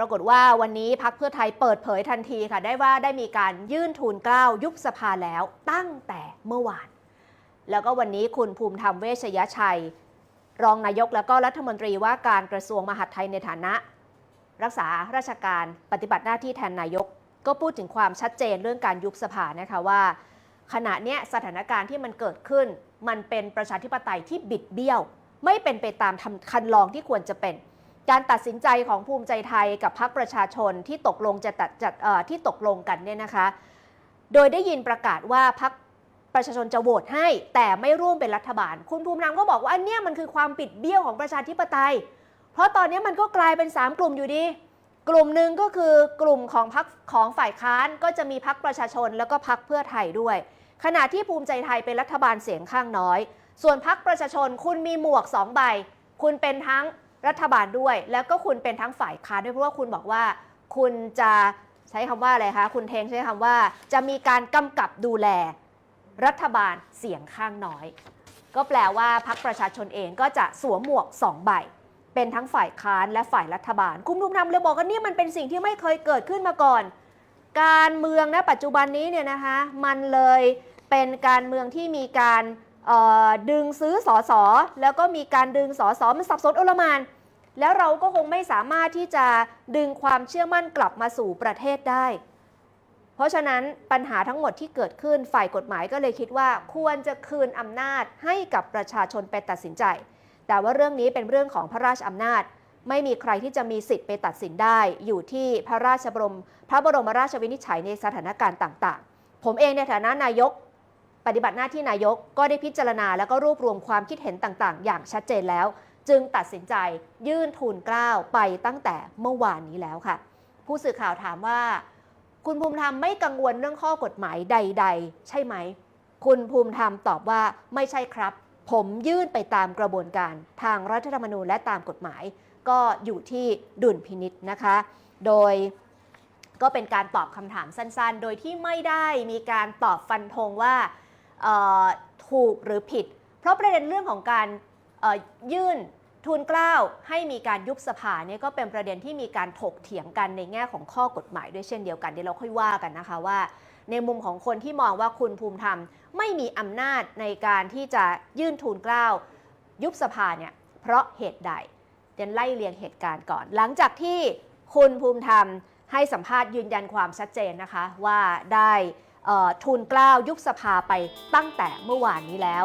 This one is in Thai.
ปรากฏว่าวันนี้พักเพื่อไทยเปิดเผยทันทีค่ะ ได้ว่าได้มีการยื่นทูลเกล้ายุบสภาแล้วตั้งแต่เมื่อวาน แล้วก็วันนี้คุณภูมิธรรมเวชยชัย รองนายกแล้วก็รัฐมนตรีว่าการกระทรวงมหาดไทยในฐานะ รักษาราชการปฏิบัติหน้าที่แทนนายก ก็พูดถึงความชัดเจนเรื่องการยุบสภานะคะว่า ขณะนี้สถานการณ์ที่มันเกิดขึ้น มันเป็นประชาธิปไตยที่บิดเบี้ยว ไม่เป็นไปตามทำคันลองที่ควรจะเป็น การตัดสินใจของภูมิใจไทยกับพรรคประชาชนที่ตกลงจะตัดจัดที่ตกลงกันเนี่ยนะคะ โดยได้ยินประกาศว่าพรรคประชาชนจะโหวตให้ แต่ไม่ร่วมเป็นรัฐบาล คุณภูมิธรรมก็บอกว่าอันเนี้ยมันคือความปิดเบี้ยวของประชาธิปไตย เพราะตอนนี้มันก็กลายเป็น 3 กลุ่มอยู่ดี กลุ่มหนึ่งก็คือกลุ่มของพรรคของฝ่ายค้านก็จะมีพรรคประชาชนแล้วก็พรรคเพื่อไทยด้วย ขณะที่ภูมิใจไทยเป็นรัฐบาลเสียงข้างน้อย ส่วนพรรคประชาชนคุณมีหมวก2ใบคุณเป็นทั้ง รัฐบาลด้วย แล้วก็คุณเป็นทั้งฝ่ายค้านด้วยเพราะว่าคุณบอกว่า คุณจะใช้คำว่าอะไรคะ คุณเทงใช้คำว่า จะมีการกำกับดูแลรัฐบาลเสียงข้างน้อย ก็แปลว่าพรรคประชาชนเองก็จะสวมหมวก2ใบเป็นทั้งฝ่ายค้านและฝ่ายรัฐบาล คุณภูมิธรรมเลยบอกว่านี่มันเป็นสิ่งที่ไม่เคยเกิดขึ้นมาก่อน การเมืองณปัจจุบันนี้เนี่ยนะคะมันเลยเป็นการเมืองที่มีการ ดึงซื้อสอสอแล้วก็มีการดึงสอสอมันสับสนโอลมานแล้วเราก็คงไม่สามารถที่จะดึงความเชื่อมั่นกลับมาสู่ประเทศได้ เพราะฉะนั้นปัญหาทั้งหมดที่เกิดขึ้นฝ่ายกฎหมายก็เลยคิดว่า ควรจะคืนอำนาจให้กับประชาชนไปตัดสินใจ แต่ว่าเรื่องนี้เป็นเรื่องของพระราชอำนาจ ไม่มีใครที่จะมีสิทธิ์ไปตัดสินได้ อยู่ที่พระราชบรม พระบรมราชวินิจฉัยในสถานการณ์ต่าง ๆ ผมเองในฐานะนายก ปฏิบัติหน้าที่นายกก็ได้พิจารณา แล้วก็รวบรวมความคิดเห็นต่างๆ อย่างชัดเจนแล้ว จึงตัดสินใจยื่นทูลเกล้าไปตั้งแต่เมื่อวานนี้แล้วค่ะ ผู้สื่อข่าวถามว่า คุณภูมิธรรมไม่กังวลเรื่องข้อกฎหมายใด ๆ ใช่ไหม คุณภูมิธรรมตอบว่าไม่ใช่ครับ ผมยื่นไปตามกระบวนการทางรัฐธรรมนูญและตามกฎหมาย ก็อยู่ที่ดุลพินิษนะคะ โดยก็เป็นการตอบคำถามสั้นๆ โดยที่ไม่ได้มีการตอบฟันธงว่า ถูกหรือผิด เพราะประเด็นเรื่องของการยื่นทูลเกล้าให้มีการยุบสภาเนี่ยก็เป็นประเด็นที่มีการถกเถียงกันในแง่ของข้อกฎหมายด้วยเช่นเดียวกันเดี๋ยวเราค่อยว่ากันนะคะว่า ในมุมของคนที่มองว่าคุณภูมิธรรม ไม่มีอำนาจในการที่จะยื่นทูลเกล้ายุบสภาเนี่ยเพราะเหตุใดเดี๋ยวไล่เรียงเหตุการณ์ก่อน หลังจากที่คุณภูมิธรรมให้สัมภาษณ์ยืนยันความชัดเจนนะคะว่าได้ ทูลเกล้ายุบสภาไปตั้งแต่เมื่อวานนี้แล้ว